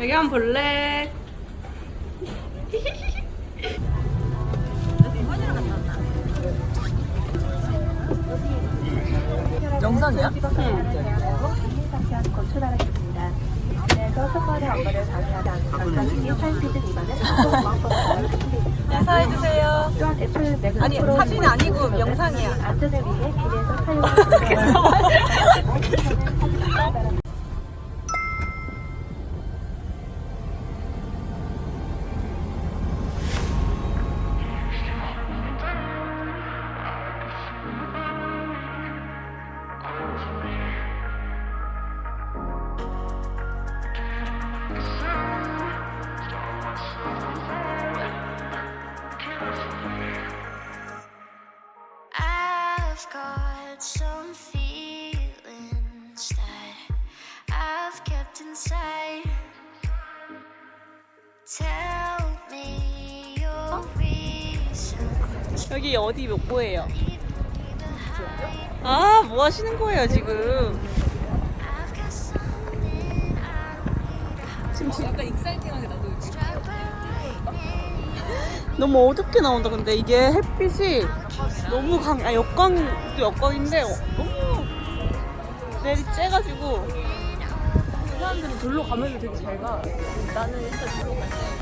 여기 한번 볼래? 영상이야? 건축하겠습니다. 그래서 첫번의 업무를 방해하지 않고 타임피드 위반은 방법을 인사해주세요. 또한 애플 맥 아니, 사진이 아니고 영상이야. 안전을 위해 길에서 사용하는 I've got some feelings that I've kept inside. Tell me your reasons. 여기 어디 몇 호예요? 아, 뭐 하시는 거예요, 지금? 지금 지- 약간 익사이팅하게 나도. 너무 어둡게 나온다. 근데 이게 햇빛이 너무 강, 아, 역광도 역광인데 어, 너무 내리 쬐가지고 그 사람들은 절로 가면서 되게 잘 가. 나는 일단 절로 갈 때.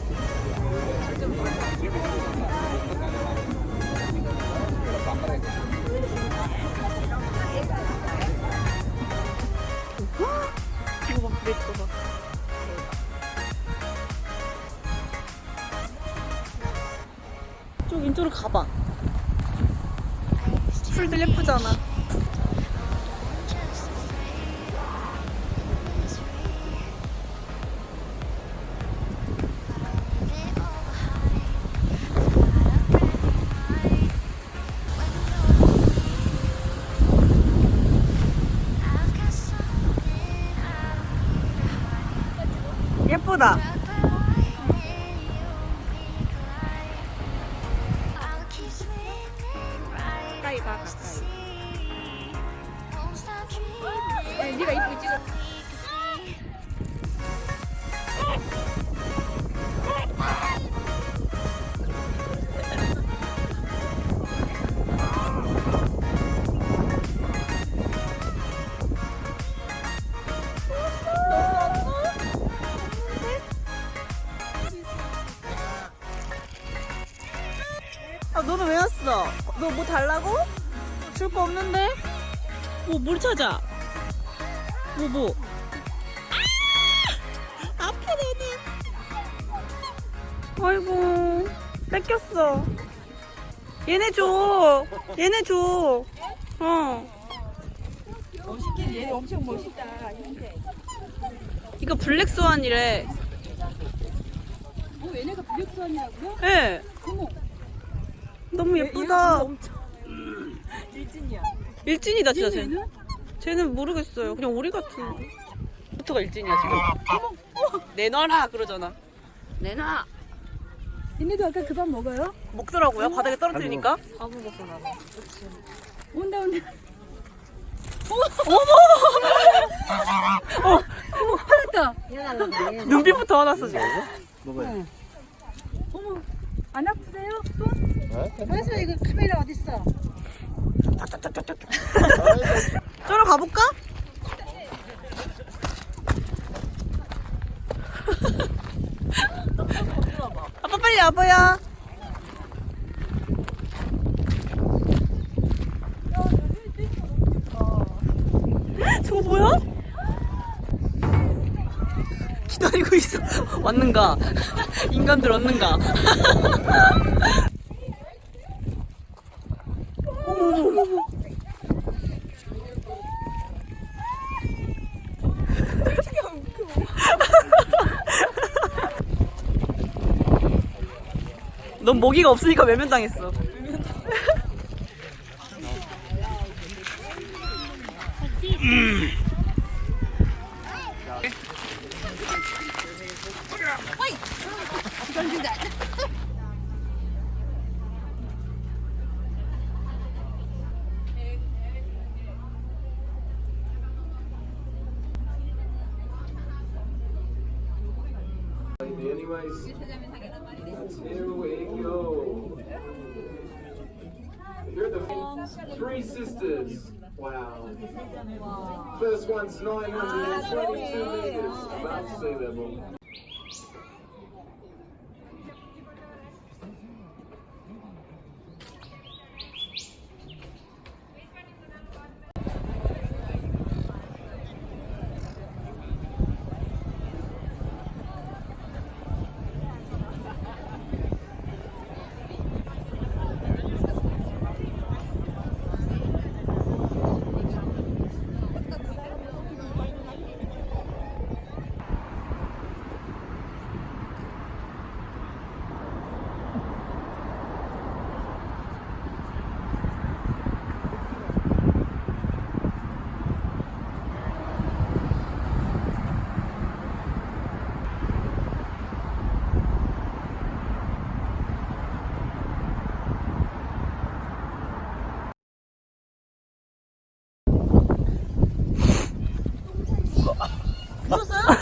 좀 이쪽으로 가봐. 풀들 예쁘잖아. 예쁘다. 아, 너는 왜 왔어? 너 뭐 달라고? 줄 거 없는데? 뭐, 뭘 찾아? 뭐, 뭐? 아! 앞에 내는. 아이고, 뺏겼어. 얘네 줘. 얘네 줘. 어. 멋있긴 얘 엄청 멋있다. 이거 블랙스완이래. 어, 얘네가 블랙스완이라고요? 예. 네. 어머. 너무 예쁘다. 일진이야. 일진이다, 진짜 쟤. 얘는? 쟤는 모르겠어요. 그냥 오리 같은. 부터가 일진이야, 지금. 내놔라, 그러잖아. 내놔. 얘네도 아까 그 밥 먹어요? 먹더라고요, 바닥에 떨어뜨리니까. 다 먹었어 나는. 그치. 온다 온다. 눈빛부터 화났어, 지금. 어머 안 아프세요? 손? 그래서 이거 카메라 어디 있어? 저러 가볼까? 아빠 빨리 와봐요. 저거 뭐야? 기다리고 있어. 왔는가? 인간들 왔는가? 넌 모기가 없으니까 외면당했어. 음. 음. Here we go. Here are the three sisters. Wow. First one's 922 meters above sea level. 不是。